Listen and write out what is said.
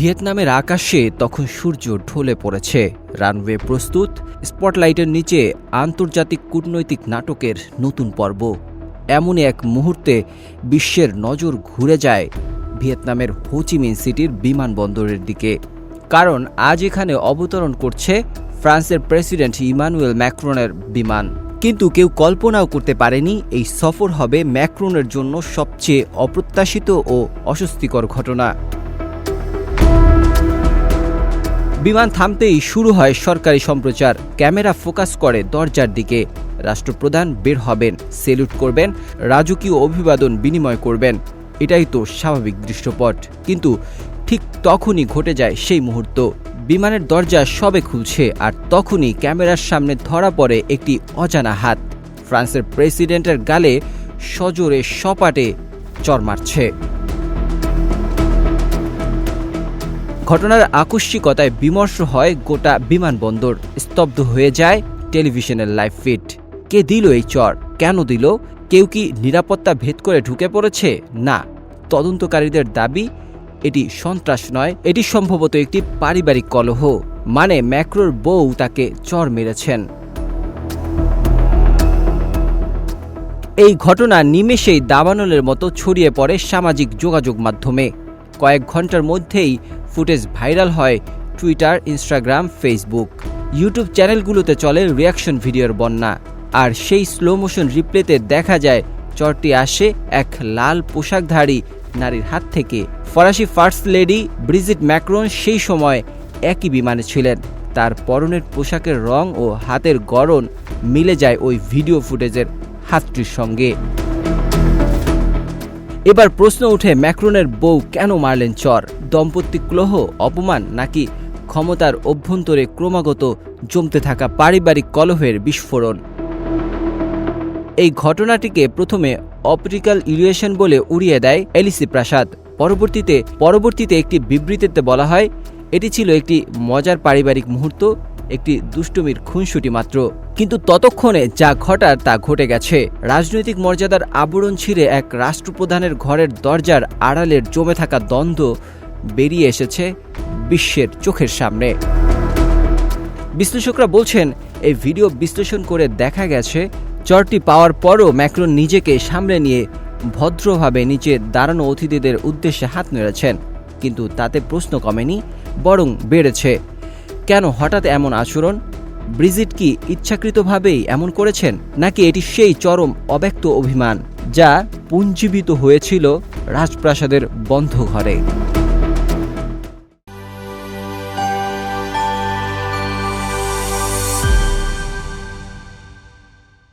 ভিয়েতনামের আকাশে তখন সূর্য ঢলে পড়েছে। রানওয়ে প্রস্তুত, স্পটলাইটের নিচে আন্তর্জাতিক কূটনৈতিক নাটকের নতুন পর্ব। এমনই এক মুহূর্তে বিশ্বের নজর ঘুরে যায় ভিয়েতনামের হোচিমিন সিটির বিমানবন্দরের দিকে। কারণ আজ এখানে অবতরণ করছে ফ্রান্সের প্রেসিডেন্ট ইমানুয়েল ম্যাক্রনের বিমান। কিন্তু কেউ কল্পনাও করতে পারেনি এই সফর হবে ম্যাক্রনের জন্য সবচেয়ে অপ্রত্যাশিত ও অস্বস্তিকর ঘটনা। বিমান থামতেই শুরু হয় সরকারি সম্প্রচার। ক্যামেরা ফোকাস করে দরজার দিকে। রাষ্ট্রপ্রধান বের হবেন, সেলুট করবেন, রাজকীয় অভিবাদন বিনিময় করবেন। এটাই তো স্বাভাবিক দৃশ্যপট। কিন্তু ঠিক তখনই ঘটে যায় সেই মুহূর্ত। বিমানের দরজা সবে খুলছে আর তখনই ক্যামেরার সামনে ধরা পড়ে একটি অজানা হাত। ফ্রান্সের প্রেসিডেন্টের গালে সজোরে সপাটে চর মারছে। ঘটনার আকস্মিকতায় বিমর্ষ হয় গোটা বিমানবন্দর। স্তব্ধ হয়ে যায় টেলিভিশনের লাইভ ফিট। কে দিল এই চর? কেন দিল? কেউ কি নিরাপত্তা ভেদ করে ঢুকে পড়েছে? না। তদন্তকারীদের দাবি, এটি সন্ত্রাস নয়, এটি সম্ভবত একটি পারিবারিক কলহ। মানে ম্যাক্রোর বউ তাকে চর মেরেছেন। এই ঘটনা নিমেষেই দাবানলের মতো ছড়িয়ে পড়ে সামাজিক যোগাযোগ মাধ্যমে। কয়েক ঘণ্টার মধ্যেই ফুটেজ ভাইরাল হয় টুইটার, ইনস্টাগ্রাম, ফেসবুক। ইউটিউব চ্যানেলগুলোতে চলে রিয়াকশন ভিডিওর বন্যা। আর সেই স্লো মোশন রিপ্লেতে দেখা যায়, চরটি আসে এক লাল পোশাকধারী নারীর হাত থেকে। ফরাসি ফার্স্ট লেডি ব্রিজিট ম্যাক্রন সেই সময় একই বিমানে ছিলেন। তার পরনের পোশাকের রং ও হাতের গড়ন মিলে যায় ওই ভিডিও ফুটেজের হাতটির সঙ্গে। এবার প্রশ্ন উঠে ম্যাক্রনের বউ কেন মারলেন চর? দম্পতি ক্লোহ, অপমান নাকি ক্ষমতার অভ্যন্তরে ক্রমাগত জমতে থাকা পারিবারিক কলহের বিস্ফোরণ? এই ঘটনাটিকে প্রথমে অপটিক্যাল ইলিউশন বলে উড়িয়ে দেয় এলিসি প্রাসাদ। পরবর্তীতে পরবর্তীতে একটি বিবৃতিতে বলা হয়, এটি ছিল একটি মজার পারিবারিক মুহূর্ত একটি দুষ্টুমির খুনসুটি মাত্র। কিন্তু ততক্ষণে যা ঘটার তা ঘটে গেছে। রাজনৈতিক মর্যাদার আবরণ ছিঁড়ে এক রাষ্ট্রপ্রধানের ঘরের দরজার আড়ালের জমে থাকা দ্বন্দ্ব বেরিয়ে এসেছে বিশ্বের চোখের সামনে। বিশ্লেষকরা বলছেন, এই ভিডিও বিশ্লেষণ করে দেখা গেছে, চরটি পাওয়ার পরও ম্যাক্রন নিজেকে সামলে নিয়ে ভদ্রভাবে নিচে দাঁড়ানো অতিথিদের উদ্দেশ্যে হাত নেড়েছেন। কিন্তু তাতে প্রশ্ন কমেনি, বরং বেড়েছে। কেন হঠাৎ এমন আচরণ? ব্রিজিট কি ইচ্ছাকৃতভাবেই এমন করেছেন, নাকি এটি সেই চরম অব্যক্ত অভিমান যা পুঞ্জীবিত হয়েছিল রাজপ্রাসাদের বন্ধ ঘরে